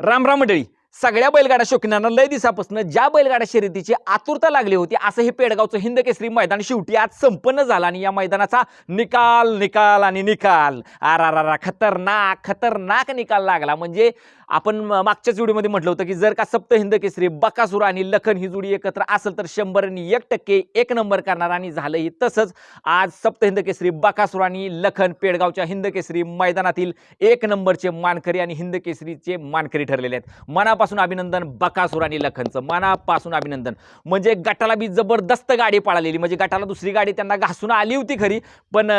राम राम मंडळी. सगळ्या बैलगाडा शौकीनांना लय दिसापासून ज्या बैलगाडा शर्यतीची आतुरता लागली होती असं हे पेडगावचं हिंद केसरी मैदान शेवटी आज संपन्न झालं आणि या मैदानाचा निकाल निकाल आणि निकाल. आरा खतरनाक खतरनाक निकाल लागला. म्हणजे आपण मागच्याच व्हिडिओमध्ये म्हटलं होतं की जर का सप्त हिंद केसरी बकासूर आणि लखन ही जोडी एकत्र असेल तर शंभर आणि एक टक्के एक नंबर करणार आणि झालंही तसंच आज सप्त हिंद केसरी बकासूर आणि लखन पेडगावच्या हिंद केसरी मैदानातील एक नंबरचे मानकरी आणि हिंद केसरीचे मानकरी ठरलेले आहेत. मनापासून अभिनंदन बकासूर आणि लखनचं मनापासून अभिनंदन. म्हणजे गटाला बी जबरदस्त गाडी पाळालेली. म्हणजे गटाला दुसरी गाडी त्यांना घासून आली होती खरी पण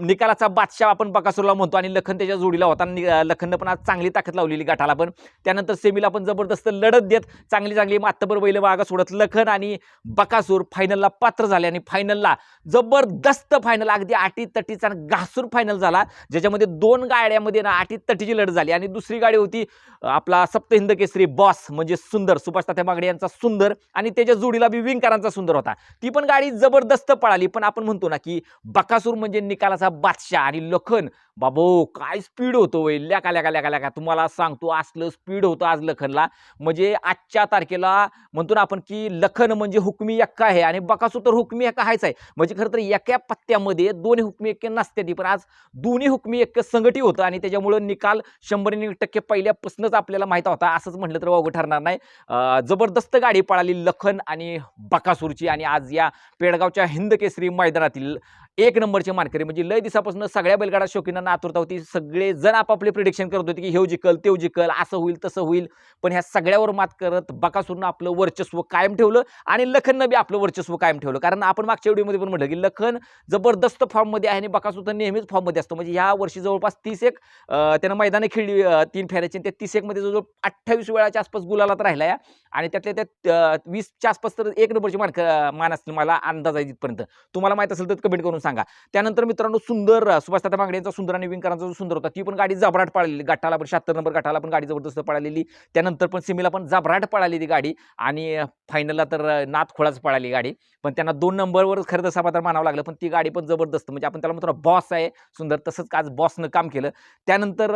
निकालाचा बादशाह आपण बकासूरला म्हणतो आणि लखन त्याच्या जोडीला होता. नि- लखननं पण आज चांगली ताकद लावलेली गटाला पण. त्यानंतर सेमीला पण जबरदस्त लढत देत चांगली चांगली मातबर बैल मागं सोडत लखन आणि बकासूर फायनलला पात्र झाले आणि फायनलला जबरदस्त फायनल अगदी आटी तटीचा आणि फायनल झाला. ज्याच्यामध्ये दोन गाड्यामध्ये ना आटी तटीची लढत झाली आणि दुसरी गाडी होती आपला सप्त हिंद केसरी बॉस म्हणजे सुंदर सुभाष तात्या मागडे यांचा सुंदर आणि त्याच्या जोडीला बी विंकरांचा सुंदर होता. ती पण गाडी जबरदस्त पळाली पण आपण म्हणतो ना की बकासूर म्हणजे निकालाचा बादशाह आणि लखन. बाबो काय स्पीड होतो वय? ल्याका ल्याका ल्याका ल्याका तुम्हाला सांगतो असलं स्पीड होतं आज लखनला. म्हणजे आजच्या तारखेला म्हणतो ना आपण की लखन म्हणजे हुकमी एक्का आहे आणि बकासूर तर हुकमी एक्का हायच आहे. म्हणजे खरं तर एका पत्त्यामध्ये दोन हुकमी एक्के नसते ती पण आज दोन्ही हुकमी एक्क संघटी होतं आणि त्याच्यामुळं निकाल शंभर टक्के पहिल्यापासूनच आपल्याला माहिती होता. असंच म्हटलं तर वावगं ठरणार नाही. जबरदस्त गाडी पळाली लखन आणि बकासूरची आणि आज या पेडगावच्या हिंद केसरी मैदानातील एक नंबरचे मानकरी. म्हणजे लय दिवसापासून सगळ्या बैलगाडा शौकीनांना आतुरता होती. सगळे जण आपापले प्रिडिक्शन करत होते की हे जिकल तेव जिकल असं होईल तसं होईल. पण ह्या सगळ्यावर मात करत बकासूरनं आपलं वर्चस्व कायम ठेवलं आणि लखननं बी आपलं वर्चस्व कायम ठेवलं. कारण आपण मागच्या व्हिडिओमध्ये पण म्हटलं की लखन जबरदस्त फॉर्ममध्ये आहे आणि बकासूर तर नेहमीच फॉर्ममध्ये असतो. म्हणजे ह्या वर्षी जवळपास तीस एक त्यानं मैदाने खेळली तीन फेऱ्याची आणि त्या तीस एकमध्ये जवळजवळ अठ्ठावीस वेळाच्या आसपास गुलालात राहिला या आणि त्यातल्या त्यात वीसच्या आसपास तर एक नंबरची मान मान असतील मला अंदाज आहे तिथपर्यंत. तुम्हाला माहीत असेल तर कमेंट करून सांगा. त्यानंतर मित्रांनो सुंदर सुभाष तात्या मागडे यांचा सुंदर आणि विंकरांचा जो सुंदर होता ती पण गाडी जबराट पळालेली. गटाला पण शहात्तर नंबर गटाला पण गाडी जबरदस्त पळालेली. त्यानंतर पण सिमीला पण जबराट पळालेली गाडी आणि फायनलला तर अं, नाथ खोळाच पळाली गाडी. पण त्यांना दोन नंबरवर खरं तर समाधान मानावं लागलं पण ती गाडी पण जबरदस्त. म्हणजे आपण त्याला म्हणतो बॉस आहे सुंदर. तसंच आज बॉसनं काम केलं. त्यानंतर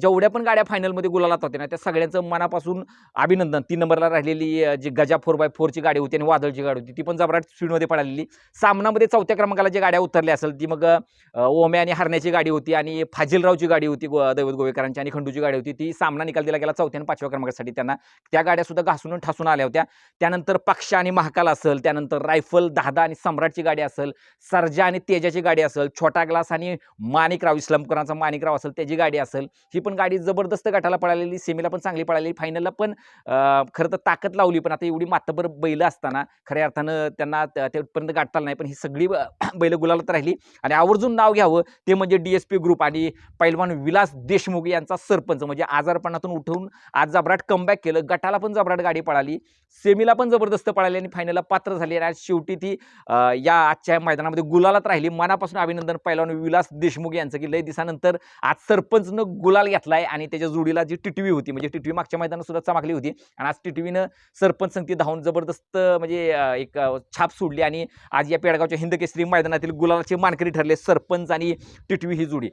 जेवढ्या पण गाड्या फायनलमध्ये गुलालात होत्या ना त्या सगळ्यांचं मनापासून अभिनंदन. तीन नंबरला राहिलेली जी गजा फोर बाय फोरची गाडी होती आणि वादळची गाडी होती ती पण जबराट स्पीडमध्ये पळालेली. सामनामध्ये चौथ्या क्रमांकाला जे गाड्या उतरली असेल ती मग ओमे ओम्या आणि हरण्याची गाडी होती आणि फाजिलरावची गाडी होती गो- दैवत गोवेकरांची आणि खंडूची गाडी होती. ती सामना निकाल दिला गेला चौथ्या आणि पाचव्या क्रमांकासाठी. त्यांना त्या गाड्या सुद्धा घासून ठासून आल्या होत्या. त्यानंतर पक्ष आणि महाकाल असेल त्यानंतर रायफल दहादा आणि सम्राटची गाडी असेल सर्जा आणि तेजाची गाडी असेल छोटा ग्लास आणि माणिकराव इस्लामकरांचा माणिकराव असेल त्याची गाडी असेल. ही पण गाडी जबरदस्त गटाला पळालेली सेमीला पण चांगली पळालेली फायनलला पण खरं तर ताकद लावली पण आता एवढी मातबर बैलं असताना खऱ्या अर्थानं त्यांना तेपर्यंत तेवढपर्यंत गाठता नाही पण ही सगळी ब- गुलाल गुलालात राहिली. आणि आवर्जून नाव घ्यावं ते म्हणजे डी एस पी ग्रुप आणि पैलवान विलास देशमुख यांचा सरपंच. म्हणजे आजारपणातून उठवून आज जबराट कमबॅक केलं. गटाला पण जबराट गाडी पळाली. सेमीला पण जबरदस्त पळाली आणि फायनलला पात्र झाली. आणि आज शेवटी ती या आजच्या मैदानामध्ये गुलालात राहिली. मनापासून अभिनंदन पैलवान विलास देशमुख यांचं की लय दिवसानंतर आज सरपंचनं गुलाल घेतलाय आणि त्याच्या जोडीला जी टिटवी होती म्हणजे टिटवी मागच्या मैदानात सुद्धा चमकली होती. आणि आज टिटवीनं सरपंच संगती धावून जबरदस्त म्हणजे एक छाप सोडली. आणि आज या पेडगावच्या हिंदकेसरी मैदानातील गुलाल गुलालाचे मानकरी ठरले सरपंच आणि टिटवी ही जोडी.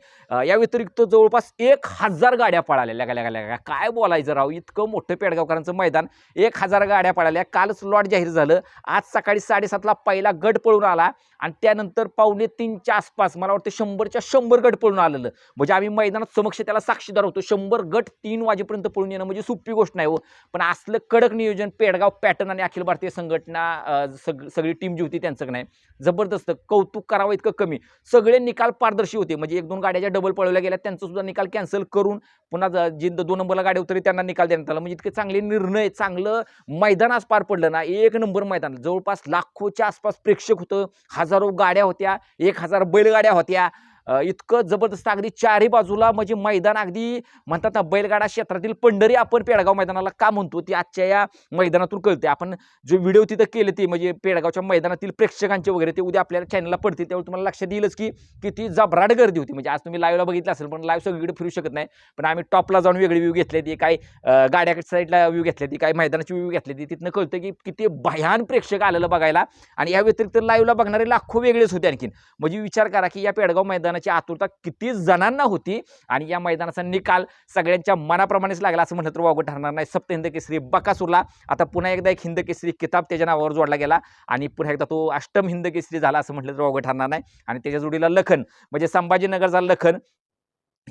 या व्यतिरिक्त जवळपास एक हजार गाड्या पळाल्या लगा लगा लगा. काय बोलायचं राव? इतकं मोठं पेडगावकरांचं मैदान एक हजार गाड्या पळाल्या. कालच लॉट जाहीर झालं. आज सकाळी साडेसातला पहिला गट पळून आला आणि त्यानंतर पावणे तीनच्या आसपास मला वाटतं शंभरच्या शंभर गट पळून आलेलं. म्हणजे आम्ही मैदानात समक्ष त्याला साक्षीदार होतो. शंभर गट तीन वाजेपर्यंत पळून येणं म्हणजे सोपी गोष्ट नाही हो. पण असलं कडक नियोजन पेडगाव पॅटर्न आणि अखिल भारतीय संघटना सग सगळी टीम जी होती त्यांचं नाही जबरदस्त कौतुक करावं इतकं कमी. सगळे निकाल पारदर्शी होते. म्हणजे एक दोन गाड्या ज्या डबल पळवल्या गेल्या त्यांचं सुद्धा निकाल कॅन्सल करून पुन्हा ज- जी दोन नंबरला गाड्या उतरली त्यांना निकाल देण्यात आला. म्हणजे इतके चांगले निर्णय चांगलं मैदान आज पार पडलं ना. एक नंबर मैदान. जवळपास लाखोच्या आसपास प्रेक्षक होतं. हजारो गाड्या होत्या. एक हजार बैलगाड्या होत्या. इतकं जबरदस्त अगदी चारही बाजूला म्हणजे मैदान अगदी म्हणतात ना बैलगाडा क्षेत्रातील पंढरी आपण पेडगाव मैदानाला का म्हणतो? ती आजच्या या मैदानातून कळते. आपण जे व्हिडिओ तिथं केले ते म्हणजे पेडगावच्या मैदानातील प्रेक्षकांचे वगैरे ते उद्या आपल्याला चॅनलला पडतील. त्यावेळी तुम्हाला लक्षात येईलच की किती जबराट गर्दी होती. म्हणजे आज तुम्ही लाईव्हला बघितलं असेल पण लाईव्ह सगळीकडे फिरू शकत नाही. पण आम्ही टॉपला जाऊन वेगळी व्ह्यू घेतली ती काय अं, गाड्या साईडला व्ह्यू घेतली ती काय मैदानाची व्ह्यू घेतली ती. तिथनं कळतं की किती भयान प्रेक्षक आलेलं बघायला. आणि या व्यतिरिक्त लाईव्हला बघणारे लाखो वेगळेच होते आणखीन. म्हणजे विचार करा की या पेडगाव मैदानात मैदानाची आतुरता किती जणांना होती आणि या मैदानाचा निकाल सगळ्यांच्या मनाप्रमाणेच लागला असं म्हटलं तर वावगं ठरणार नाही. सप्त हिंद केसरी बकासूरला. आता पुन्हा एकदा एक हिंद केसरी किताब त्याच्या नावावर जोडला गेला आणि पुन्हा एकदा तो अष्टम हिंद केसरी झाला असं म्हटलं तर वावगं ठरणार नाही. आणि त्याच्या जोडीला लखन म्हणजे संभाजीनगरचा लखन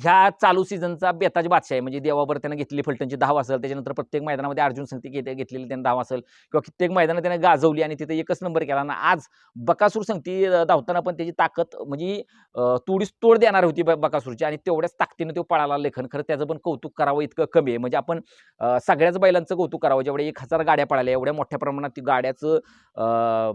ह्या चालू सीझनचा बेताज बादशाह आहे. म्हणजे देवावर त्यानं घेतलेली फलटणची धाव असेल त्याच्यानंतर प्रत्येक मैदानामध्ये अर्जुन संगती घेत घेतलेली त्यानं धाव असेल किंवा कित्येक मैदानं त्यानं गाजवली आणि तिथे एकच नंबर केला. आणि आज बकासूर संगती धावताना पण त्याची ताकद म्हणजे तोडीस तोड देणार होती ब- बकासूरची आणि तेवढ्याच ताकदीनं तो पळाला लेखन. खरं त्याचं पण कौतुक करावं इतकं कमी आहे. म्हणजे आपण सगळ्याच बैलांचं कौतुक करावं. जेवढ्या एक हजार गाड्या पळाल्या एवढ्या मोठ्या प्रमाणात ती गाड्याचं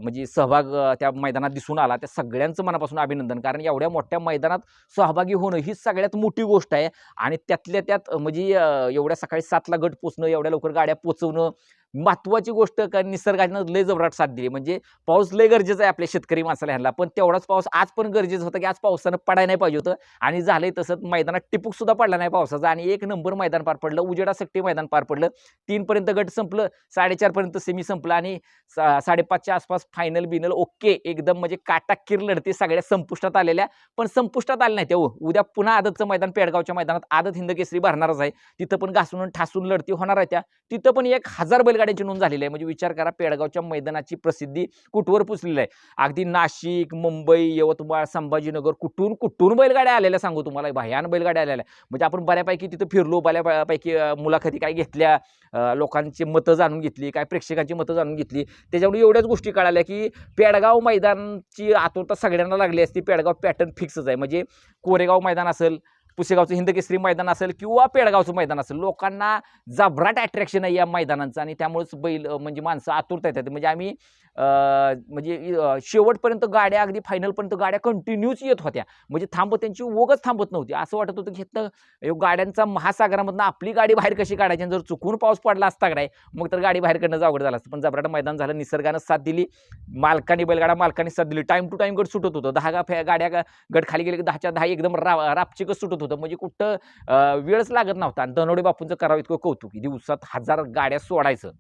म्हणजे सहभाग त्या मैदानात दिसून आला. त्या सगळ्यांचं मनापासून अभिनंदन. कारण एवढ्या मोठ्या मैदानात सहभागी होणं ही सगळ्यात मोठी मोठी गोष्ट आहे. आणि त्यातल्या त्यात म्हणजे एवढ्या सकाळी सातला गट पोचणं एवढ्या लवकर गाड्या पोचवणं महत्वाची गोष्ट का निसर्गानं लय जबराट साथ दिली. म्हणजे पाऊस लय गरजेचं आहे आपल्या शेतकरी माणसाला ह्यांना. पण तेवढाच पाऊस आज पण गरजेचं होतं की आज पावसानं पडायला नाही पाहिजे होतं. आणि झालंय तसंच मैदानात टिपूक सुद्धा पडला नाही पावसाचा. आणि एक नंबर मैदान पार पडलं. उजेडा सक्टी मैदान पार पडलं. तीनपर्यंत गट संपलं. साडेचारपर्यंत सेमी संपलं. आणि सा- साडेपाचच्या आसपास फायनल बिनल ओके एकदम म्हणजे काटाकीर लढती सगळ्या संपुष्टात आलेल्या. पण संपुष्टात आल्या नाही तेव्हा हो. उद्या पुन्हा आदतचं मैदान पेडगावच्या मैदानात आदत हिंद केसरी भरणारच आहे. तिथं पण घासून ठासून लढती होणार आहे त्या. तिथं पण एक हजार बैलगाड्यांची नोंद झालेली आहे. म्हणजे विचार करा पेडगावच्या मैदानाची प्रसिद्धी कुठवर पुसलेली आहे? अगदी नाशिक मुंबई यवतमाळ संभाजीनगर कुठून कुठून बैलगाड्या आलेल्या सांगू तुम्हाला? भयान बैलगाड्या आलेल्या म्हणजे आपण बऱ्यापैकी तिथं फिरलो बऱ्यापैकी मुलाखती काय घेतल्या लोकांची मतं जाणून घेतली काय प्रेक्षकांची मतं जाणून घेतली. त्याच्यामुळे एवढ्याच गोष्टी कळाल्या की पेडगाव मैदानची आतुरता सगळ्यांना लागली असती. पेडगाव पॅटर्न फिक्सच आहे. म्हणजे कोरेगाव मैदान असेल पुसेगावचं हिंदकेसरी मैदान असेल किंवा पेडगावचं मैदान असेल लोकांना जबराट अट्रॅक्शन आहे या मैदानांचं आणि त्यामुळेच बैल म्हणजे माणसं आतुरता येतात. म्हणजे आम्ही म्हणजे शेवटपर्यंत गाड्या अगदी फायनलपर्यंत गाड्या कंटिन्यूच येत होत्या. म्हणजे थांबत त्यांची ओगच थांबत नव्हती. असं वाटत होतं की इथं गाड्यांचा महासागरामधनं आपली गाडी बाहेर कशी काढायची? आणि जर चुकून पाऊस पडला असता काय मग तर गाडी बाहेर काढणं अवघड झालं असतं. पण जबराट मैदान झालं निसर्गानं साथ दिली. मालकाने बैलगाडा मालकाने साथ दिली. टाईम टू टाईम गट सुटत होतं. दहा गा गाड्या गा- गट खाली गेले की दहाच्या दहा एकदम रा रापचिकच सुटत होतं. म्हणजे कुठं वेळच लागत नव्हता. आणि धनवडे बापूंचं करावं इतकं कौतुक. दिवसात हजार गाड्या सोडायचं.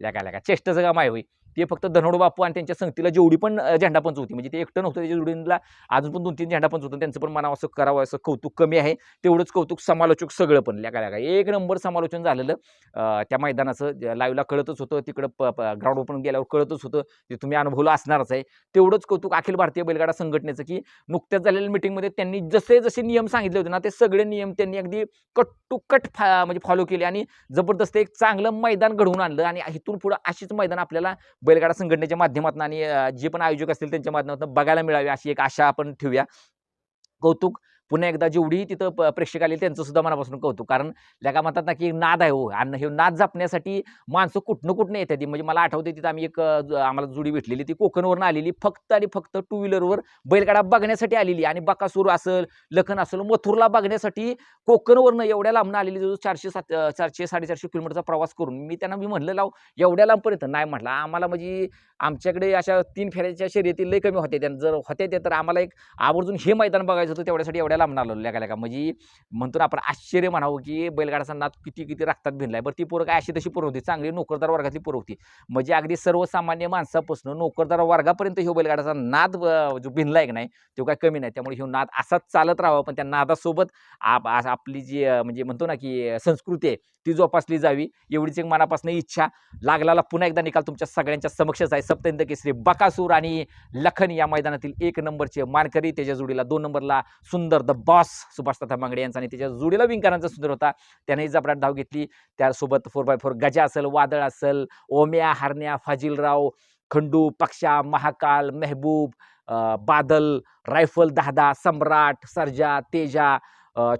लगा लगा. चेष्टचं काम आहे होई ते फक्त धनोड बापू आणि त्यांच्या संगतीला जेवढी पण झेंडापंच होती म्हणजे ते एकटं नव्हतं त्याच्या जोडीला अजून पण दोन तीन झेंडापंच होतं. त्यांचं पण मनावं असं करावं असं कौतुक कमी आहे. तेवढंच कौतुक समालोचक सगळं पण लगा लगा एक नंबर समालोचन झालेलं त्या मैदानाचं लाईव्हला कळतच होतं तिकडं ग्राउंड ओपन गेल्यावर कळतच होतं ते तुम्ही अनुभवलं असणारच आहे. तेवढंच कौतुक अखिल भारतीय बैलगाडा संघटनेचं की नुकत्याच झालेल्या मिटिंगमध्ये त्यांनी जसे जसे नियम सांगितले होते ना ते सगळे नियम त्यांनी अगदी कट टू कट फा म्हणजे फॉलो केले आणि जबरदस्त एक चांगलं मैदान घडवून आणलं आणि इथून पुढं अशीच मैदान आपल्याला बैलगाडा संघटनेच्या माध्यमातून आणि जे पण आयोजक असतील त्यांच्या माध्यमातून बघायला मिळावी अशी एक आशा आपण ठेवूया. कौतुक पुन्हा एकदा जेवढी तिथं प- प्रेक्षक आले त्यांचं सुद्धा मनापासून कौतुक. कारण लगा म्हणतात ना की एक नाद आहे हो. आणि हे नाद जपण्यासाठी माणसं कुठनं कुठनं येतात. म्हणजे मला आठवते तिथं आम्ही एक ज- आम्हाला जुडी भेटलेली. ती कोकणवरून आलेली. फक्त आणि फक्त टू व्हीलरवर बैलगाडा बघण्यासाठी आलेली. आणि बकासूर असेल लखन असेल मथुरला बघण्यासाठी कोकणवरनं एवढ्या लांबनं आलेली. जो चारशे सात चारशे साडेचारशे किलोमीटरचा प्रवास करून. मी त्यांना मी म्हणलं लाव एवढ्या लांबपर्यंत? नाही म्हटलं. आम्हाला म्हणजे आमच्याकडे अशा तीन फेऱ्याच्या शर्यती लय कमी होते जर होते ते तर आम्हाला एक आवर्जून हे मैदान बघायचं होतं. तेवढ्यासाठी एवढ्या लांब म्हणालो लेका लेका म्हणजे म्हणतो ना आपण आश्चर्य म्हणावं की बैलगाडाचा नाद किती किती रक्तात भिनलाय. बरं ती पोरं काय अशी तशी पोरं होती चांगली नोकरदार वर्गातली पोरं होती. म्हणजे अगदी सर्वसामान्य माणसापासून नोकरदार वर्गापर्यंत ह्यो बैलगाडाचा नाद जो भिनलाय की नाही तो काय कमी नाही. त्यामुळे ह्यो नाद असाच चालत राहावा पण त्या नादासोबत आप आपली जी म्हणजे म्हणतो ना की संस्कृती आहे ती जोपासली जावी. एवढीच एक मनापासून इच्छा. लागलाला पुन्हा एकदा निकाल तुमच्या सगळ्यांच्या समक्षच आहे. सप्तेंद्र केसरी बकासूर आणि लखन या मैदानातील एक नंबरचे मानकरी त्याच्या जोडीला दोन नंबरला सुंदर द बॉस सुभाष तथा मांगडे यांचा आणि त्याच्या जोडीला विंकरांचा सुंदर होता. त्यानेही जबराट धाव घेतली. त्यासोबत फोर बाय फोर गजा असेल वादळ असेल ओम्या हारण्या फाजिलराव खंडू पक्षा महाकाल मेहबूब बादल रायफल दहादा सम्राट सरजा तेजा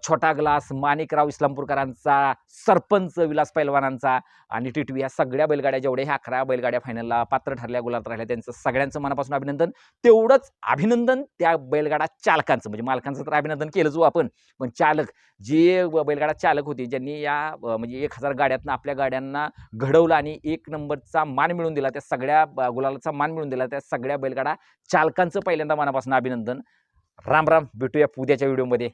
छोटा ग्लास माणिकराव इस्लामपूरकरांचा सरपंच विलास पैलवानांचा आणि टिटवी या सगळ्या बैलगाड्या जेवढ्या ह्या अकरा बैलगाड्या फायनलला पात्र ठरल्या गुलात राहिल्या त्यांचं सगळ्यांचं मनापासून अभिनंदन. तेवढंच अभिनंदन त्या बैलगाडा चालकांचं म्हणजे मालकांचं तर अभिनंदन केलं जो हो आपण. पण चालक जे बैलगाडा चालक होते ज्यांनी या म्हणजे एक हजार गाड्यातनं आपल्या गाड्यांना घडवलं आणि एक नंबरचा मान मिळून दिला त्या सगळ्या गुलालाचा मान मिळून दिला त्या सगळ्या बैलगाडा चालकांचं पहिल्यांदा मनापासून अभिनंदन. राम राम भेटूया उद्याच्या व्हिडिओमध्ये